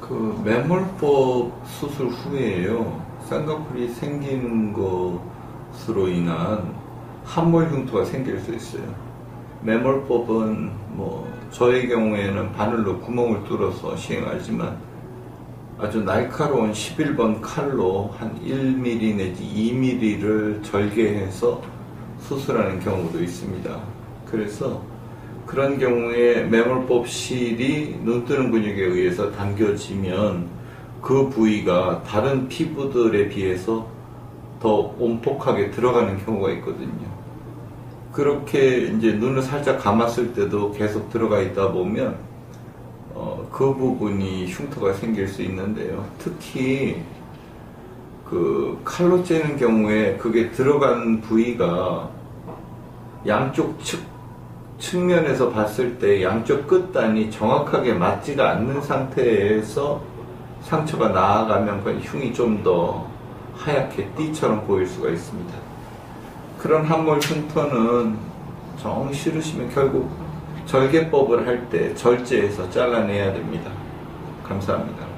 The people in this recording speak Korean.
그 매몰법 수술 후에요. 쌍꺼풀이 생기는 것으로 인한 함몰 흉터가 생길 수 있어요. 매몰법은 뭐 저의 경우에는 바늘로 구멍을 뚫어서 시행하지만 아주 날카로운 11번 칼로 한 1mm 내지 2mm를 절개해서 수술하는 경우도 있습니다. 그래서 그런 경우에 매몰법 실이 눈 뜨는 근육에 의해서 당겨지면 그 부위가 다른 피부들에 비해서 더 온폭하게 들어가는 경우가 있거든요. 그렇게 이제 눈을 살짝 감았을 때도 계속 들어가 있다 보면 어, 그 부분이 흉터가 생길 수 있는데요. 특히 그 칼로 째는 경우에 그게 들어간 부위가 양쪽 측 측면에서 봤을 때 양쪽 끝단이 정확하게 맞지가 않는 상태에서 상처가 나아가면 그 흉이 좀 더 하얗게 띠처럼 보일 수가 있습니다. 그런 함몰 흉터는 정 싫으시면 결국 절개법을 할 때 절제해서 잘라내야 됩니다. 감사합니다.